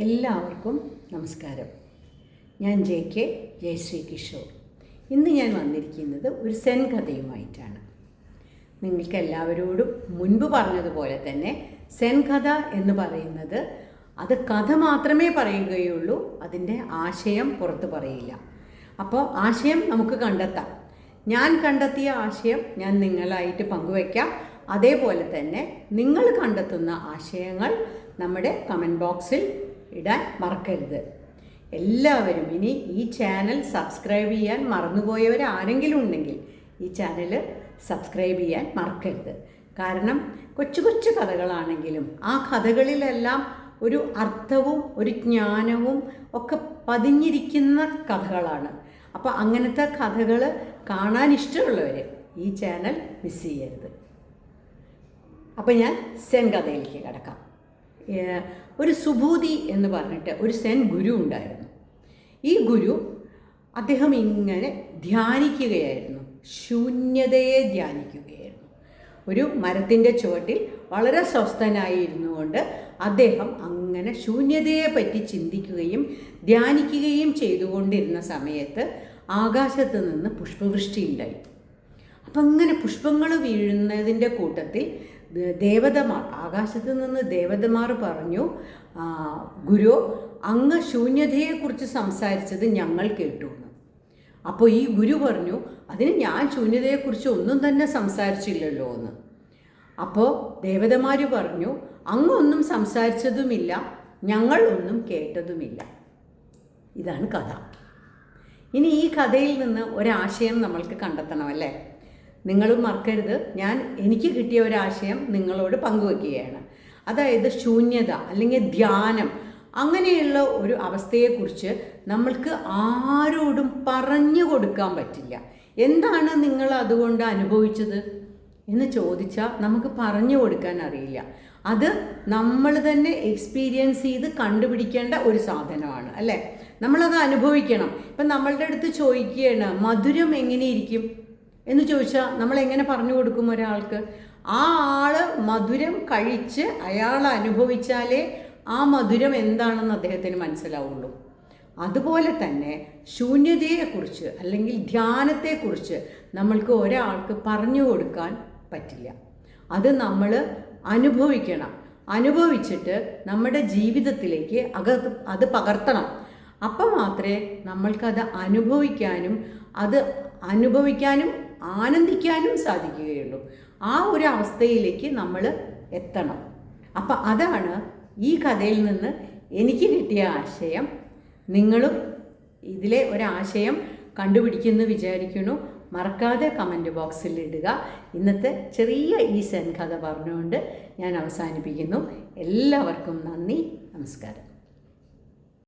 എല്ലാവർക്കും നമസ്കാരം. ഞാൻ ജെ കെ ജയശ്രീ കിഷോർ ഇന്ന് ഞാൻ വന്നിരിക്കുന്നത് ഒരു സെൻ കഥയുമായിട്ടാണ് നിങ്ങൾക്ക് എല്ലാവരോടും മുൻപ് പറഞ്ഞതുപോലെ തന്നെ സെൻ കഥ എന്ന് പറയുന്നത് അത് കഥ മാത്രമേ പറയുകയുള്ളൂ അതിന്റെ ആശയം പുറത്ത് പറയില്ല. അപ്പോൾ ആശയം നമുക്ക് കണ്ടെത്താം. ഞാൻ കണ്ടെത്തിയ ആശയം ഞാൻ നിങ്ങളായിട്ട് പങ്കുവയ്ക്കാം അതേപോലെ തന്നെ നിങ്ങൾ കണ്ടെത്തുന്ന ആശയങ്ങൾ നമ്മുടെ കമന്റ് ബോക്സിൽ ഇടാൻ മറക്കരുത്. എല്ലാവരും ഇനി ഈ ചാനൽ സബ്സ്ക്രൈബ് ചെയ്യാൻ മറന്നുപോയവർ ആരെങ്കിലും ഉണ്ടെങ്കിൽ ഈ ചാനൽ സബ്സ്ക്രൈബ് ചെയ്യാൻ മറക്കരുത്. കാരണം കൊച്ചു കൊച്ചു കഥകളാണെങ്കിലും ആ കഥകളിലെല്ലാം ഒരു അർത്ഥവും ഒരു ജ്ഞാനവും ഒക്കെ പതിഞ്ഞിരിക്കുന്ന കഥകളാണ്. അപ്പോൾ അങ്ങനത്തെ കഥകൾ കാണാൻ ഇഷ്ടമുള്ളവർ ഈ ചാനൽ മിസ് ചെയ്യരുത്. അപ്പോൾ ഞാൻ സെൻ കഥയിലേക്ക് കിടക്കാം. ഒരു സുഭൂതി എന്ന് പറഞ്ഞിട്ട് ഒരു സെൻ ഗുരു ഉണ്ടായിരുന്നു. ഈ ഗുരു അദ്ദേഹം ഇങ്ങനെ ധ്യാനിക്കുകയായിരുന്നു. ശൂന്യതയെ ധ്യാനിക്കുകയായിരുന്നു. ഒരു മരത്തിന്റെ ചുവട്ടിൽ വളരെ സ്വസ്ഥനായിരുന്നു കൊണ്ട് അദ്ദേഹം അങ്ങനെ ശൂന്യതയെ പറ്റി ചിന്തിക്കുകയും ധ്യാനിക്കുകയും ചെയ്തുകൊണ്ടിരുന്ന സമയത്ത് ആകാശത്ത് നിന്ന് പുഷ്പവൃഷ്ടി ഉണ്ടായി. അപ്പം അങ്ങനെ പുഷ്പങ്ങൾ വീഴുന്നതിന്റെ കൂട്ടത്തിൽ ദേവതമാർ ആകാശത്ത് നിന്ന് ദേവതമാർ പറഞ്ഞു ഗുരു അങ്ങ് ശൂന്യതയെക്കുറിച്ച് സംസാരിച്ചത് ഞങ്ങൾ കേട്ടു എന്ന്. അപ്പോൾ ഈ ഗുരു പറഞ്ഞു അതിന് ഞാൻ ശൂന്യതയെക്കുറിച്ച് ഒന്നും തന്നെ സംസാരിച്ചില്ലല്ലോ എന്ന്. അപ്പോൾ ദേവതമാർ പറഞ്ഞു അങ്ങൊന്നും സംസാരിച്ചതുമില്ല ഞങ്ങൾ ഒന്നും കേട്ടതുമില്ല. ഇതാണ് കഥ. ഇനി ഈ കഥയിൽ നിന്ന് ഒരാശയം നമ്മൾക്ക് കണ്ടെത്തണം അല്ലേ? നിങ്ങളും മറക്കരുത്. ഞാൻ എനിക്ക് കിട്ടിയ ഒരു ആശയം നിങ്ങളോട് പങ്കുവെക്കുകയാണ്. അതായത് ശൂന്യത അല്ലെങ്കിൽ ധ്യാനം അങ്ങനെയുള്ള ഒരു അവസ്ഥയെക്കുറിച്ച് നമ്മൾക്ക് ആരോടും പറഞ്ഞു കൊടുക്കാൻ പറ്റില്ല. എന്താണ് നിങ്ങൾ അതുകൊണ്ട് അനുഭവിച്ചത്? എന്ന് ചോദിച്ചാൽ നമുക്ക് പറഞ്ഞു കൊടുക്കാൻ അറിയില്ല. അത് നമ്മൾ തന്നെ എക്സ്പീരിയൻസ് ചെയ്ത് കണ്ടുപിടിക്കേണ്ട ഒരു സാധനമാണ് അല്ലേ? നമ്മളത് അനുഭവിക്കണം. ഇപ്പം നമ്മളുടെ അടുത്ത് ചോദിക്കുകയാണ് മധുരം എങ്ങനെയിരിക്കും എന്ന് ചോദിച്ചാൽ നമ്മൾ എങ്ങനെ പറഞ്ഞു കൊടുക്കും ഒരാൾക്ക്? ആ ആൾ മധുരം കഴിച്ച് അയാൾ അനുഭവിച്ചാലേ ആ മധുരം എന്താണെന്ന് അദ്ദേഹത്തിന് മനസ്സിലാവുള്ളൂ. അതുപോലെ തന്നെ ശൂന്യതയെക്കുറിച്ച് അല്ലെങ്കിൽ ധ്യാനത്തെക്കുറിച്ച് നമ്മൾക്ക് ഒരാൾക്ക് പറഞ്ഞു കൊടുക്കാൻ പറ്റില്ല. അത് നമ്മൾ അനുഭവിക്കണം. അനുഭവിച്ചിട്ട് നമ്മുടെ ജീവിതത്തിലേക്ക് അകത്ത് അത് പകർത്തണം. അപ്പം മാത്രമേ നമ്മൾക്കത് അനുഭവിക്കാനും അത് അനുഭവിക്കാനും ആനന്ദിക്കാനും സാധിക്കുകയുള്ളൂ. ആ ഒരു അവസ്ഥയിലേക്ക് നമ്മൾ എത്തണം. അപ്പം അതാണ് ഈ കഥയിൽ നിന്ന് എനിക്ക് കിട്ടിയ ആശയം. നിങ്ങളും ഇതിലെ ഒരാശയം കണ്ടുപിടിക്കുമെന്ന് വിചാരിക്കുന്നു. മറക്കാതെ കമന്റ് ബോക്സിൽ ഇടുക. ഇന്നത്തെ ചെറിയ ഈ സെൻ കഥ പറഞ്ഞുകൊണ്ട് ഞാൻ അവസാനിപ്പിക്കുന്നു. എല്ലാവർക്കും നന്ദി. നമസ്കാരം.